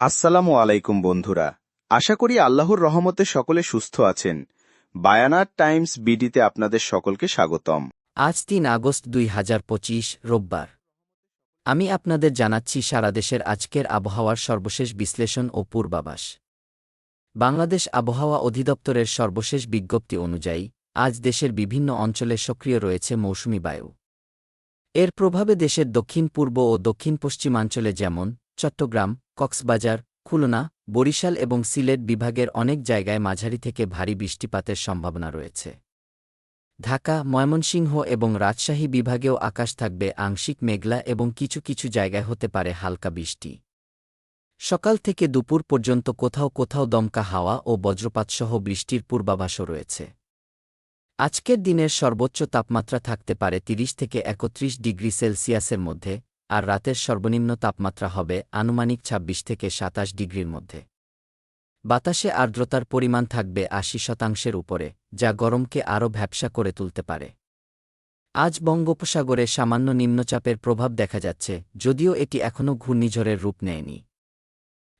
আসসালামু আলাইকুম বন্ধুরা। আশা করি আল্লাহর রহমতে সকলে সুস্থ আছেন। বায়ানার টাইমস বিডিতে আপনাদের সকলকে স্বাগতম। আজ তিন আগস্ট দুই হাজার পঁচিশ, রোববার। আমি আপনাদের জানাচ্ছি সারা দেশের আজকের আবহাওয়ার সর্বশেষ বিশ্লেষণ ও পূর্বাবাস বাংলাদেশ আবহাওয়া অধিদপ্তরের সর্বশেষ বিজ্ঞপ্তি অনুযায়ী, আজ দেশের বিভিন্ন অঞ্চলে সক্রিয় রয়েছে মৌসুমি বায়ু। এর প্রভাবে দেশের দক্ষিণ পূর্ব ও দক্ষিণ পশ্চিমাঞ্চলে যেমন চট্টগ্রাম, কক্সবাজার, খুলনা, বরিশাল এবং সিলেট বিভাগের অনেক জায়গায় মাঝারি থেকে ভারী বৃষ্টিপাতের সম্ভাবনা রয়েছে। ঢাকা, ময়মনসিংহ এবং রাজশাহী বিভাগেও আকাশ থাকবে আংশিক মেঘলা এবং কিছু কিছু জায়গায় হতে পারে হালকা বৃষ্টি। সকাল থেকে দুপুর পর্যন্ত কোথাও কোথাও দমকা হাওয়া ও বজ্রপাতসহ বৃষ্টির পূর্বাভাসও রয়েছে। আজকের দিনের সর্বোচ্চ তাপমাত্রা থাকতে পারে ৩০ থেকে একত্রিশ ডিগ্রি সেলসিয়াসের মধ্যে আর রাতের সর্বনিম্ন তাপমাত্রা হবে আনুমানিক ২৬ থেকে সাতাশ ডিগ্রির মধ্যে। বাতাসে আর্দ্রতার পরিমাণ থাকবে আশি শতাংশের উপরে, যা গরমকে আরও ভ্যাপসা করে তুলতে পারে। আজ বঙ্গোপসাগরে সামান্য নিম্নচাপের প্রভাব দেখা যাচ্ছে, যদিও এটি এখনও ঘূর্ণিঝড়ের রূপ নেয়নি।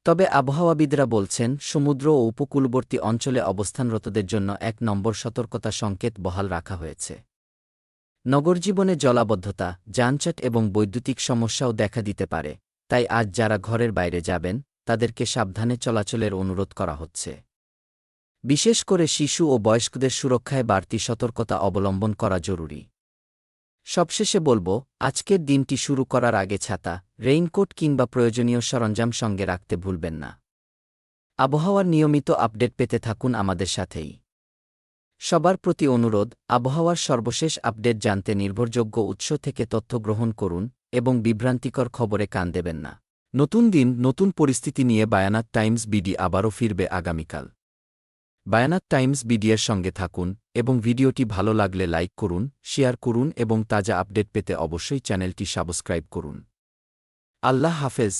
তবে আবহাওয়াবিদরা বলছেন, সমুদ্র ও উপকূলবর্তী অঞ্চলে অবস্থানরতদের জন্য এক নম্বর সতর্কতা সংকেত বহাল রাখা হয়েছে। নগরজীবনে জলাবদ্ধতা যানচট এবং বৈদ্যুতিক সমস্যাও দেখা দিতে পারে, তাই আজ যারা ঘরের বাইরে যাবেন, তাদেরকে সাবধানে চলাচলের অনুরোধ করা হচ্ছে। বিশেষ করে শিশু ও বয়স্কদের সুরক্ষায় বাড়তি সতর্কতা অবলম্বন করা জরুরি। সবশেষে বলব, আজকের দিনটি শুরু করার আগে ছাতা, রেইনকোট কিংবা প্রয়োজনীয় সরঞ্জাম সঙ্গে রাখতে ভুলবেন না। আবহাওয়ার নিয়মিত আপডেট পেতে থাকুন আমাদের সাথেই। সবার প্রতি অনুরোধ, আবহাওয়ার সর্বশেষ আপডেট জানতে নির্ভরযোগ্য উৎস থেকে তথ্য গ্রহণ করুন এবং বিভ্রান্তিকর খবরে কান দেবেন না। নতুন দিন, নতুন পরিস্থিতি নিয়ে বায়ানাত টাইমস বিডি আবারও ফিরবে আগামীকাল। বায়ানাত টাইমস বিডিএর সঙ্গে থাকুন এবং ভিডিওটি ভালো লাগলে লাইক করুন, শেয়ার করুন এবং তাজা আপডেট পেতে অবশ্যই চ্যানেলটি সাবস্ক্রাইব করুন। আল্লাহ হাফেজ।